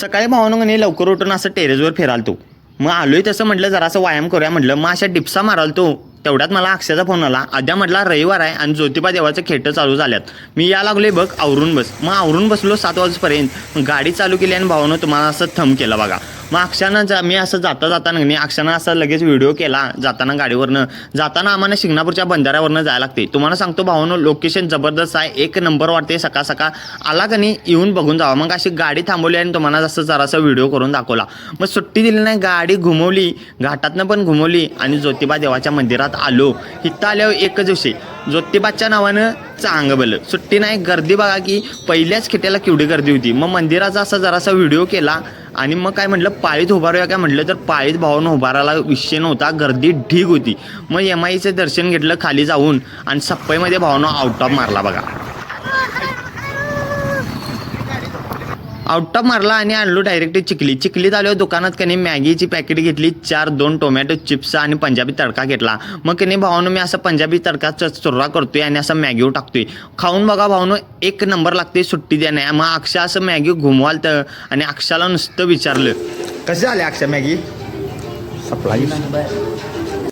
सकाळी भावानं लवकर उठून असं टेरेसवर फिरालतो मग आलोय तसं म्हटलं जरासं व्यायाम करूया. म्हटलं मग अशा डिप्सा मारालतो तेवढ्यात मला अक्षयाचा फोन आला. अद्या म्हटला रविवार आहे आणि ज्योतिबा देवाचं खेटं चालू झाल्यात. मी या लागले बघ आवरून बस. मग आवरून बसलो सात वाजपर्यंत. गाडी चालू केली आणि भावानं तुम्हाला असं थंब केला बघा. मग अक्षानं जा मी असं जाता जाताना नाही अक्षानं असा लगेच व्हिडिओ केला जाताना गाडीवरनं. जाताना आम्हाला शिंगणापूरच्या बंधाऱ्यावरनं जायला लागते. तुम्हाला सांगतो भावानं लोकेशन जबरदस्त आहे एक नंबर वाटते सकाळ सकाळ आला का नाही येऊन बघून जावा. मग अशी गाडी थांबवली आणि तुम्हाला जसं जरासा व्हिडिओ करून दाखवला. मग सुट्टी दिली नाही गाडी घुमवली घाटातनं पण घुमवली आणि ज्योतिबा देवाच्या मंदिरात आलो. इथं आल्यावर एकच दिवशी ज्योतिबाच्या नावानं चांगबलं सुट्टी नाही गर्दी बघा की पहिल्याच खेट्याला केवढी गर्दी होती. मग मंदिराचा असा जरासा व्हिडिओ केला आणि मग काय म्हटलं पाळीत उभारूया काय म्हटलं तर पाळीत भावानं उभारायला विषय नव्हता गर्दी ढीग होती. मग एम आयचं दर्शन घेतलं खाली जाऊन आणि सप्पईमध्ये भावानं आउट ऑफ मारला बघा. आउट ऑफ मारला आणि आणलो डायरेक्ट चिखली. चिखलीत आलो दुकानात कने मॅगीची पॅकेट घेतली. चार दोन टोमॅटो चिप्स आणि पंजाबी तडका घेतला. मग कनी भावानं मी असं पंजाबी तडका चुर्रा करतोय आणि असं मॅगीवर टाकतोय. खाऊन बघा भावानं एक नंबर लागते सुट्टी देण्या मग अक्षा असं मॅगी घुमवाल तर आणि अक्षाला नुसतं विचारलं कसं झालं अक्षा मॅगी? सप्लाय